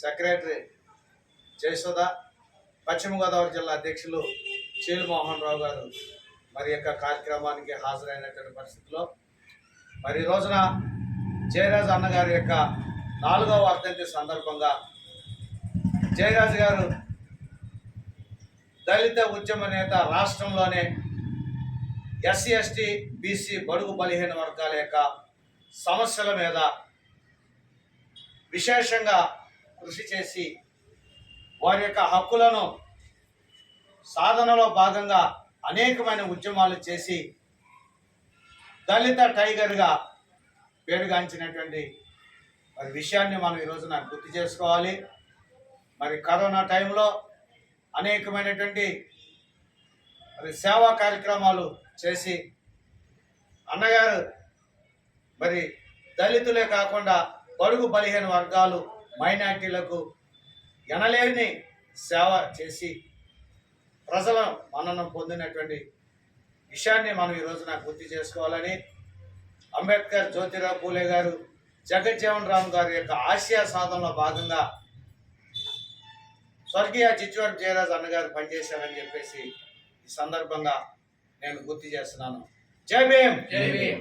Secretary Jayasudha పశ్చిమ గోదావరి జిల్లా అధ్యక్షులు చీలు మోహన్ రావు గారు మరి యొక్క కార్యక్రమానికి హాజరైనటువంటి పరిస్థితిలో మరి రోజున జయరాజు అన్నగారి యొక్క నాలుగవ వర్ధంతి సందర్భంగా జయరాజ్ గారు దళిత ఉద్యమ నేత రాష్ట్రంలోనే ఎస్సీ ఎస్టీ బీసీ బడుగు బలహీన వర్గాల యొక్క సమస్యల మీద విశేషంగా కృషి చేసి వారి యొక్క హక్కులను సాధనలో భాగంగా అనేకమైన ఉద్యమాలు చేసి దళిత టైగర్గా పేరుగాంచినటువంటి మరి విషయాన్ని మనం ఈ రోజున గుర్తు చేసుకోవాలి. మరి కరోనా టైంలో అనేకమైనటువంటి మరి సేవా కార్యక్రమాలు చేసి అన్నగారు మరి దళితులే కాకుండా బడుగు బలహీన వర్గాలు మైనార్టీలకు ఎనలేని సేవ చేసి ప్రజల మన్ననం పొందినటువంటి విషయాన్ని మనం ఈ రోజున గుర్తు చేసుకోవాలని అంబేద్కర్ జ్యోతిరావు పూలే గారు జగజ్జీవన్ రామ్ గారి యొక్క ఆసియా సాధనలో భాగంగా స్వర్గీయ చిచ్చువారి జయరాజ్ అన్నగారు పనిచేశారని చెప్పేసి ఈ సందర్భంగా నేను గుర్తు చేస్తున్నాను. జై భీమ్! జై భీమ్!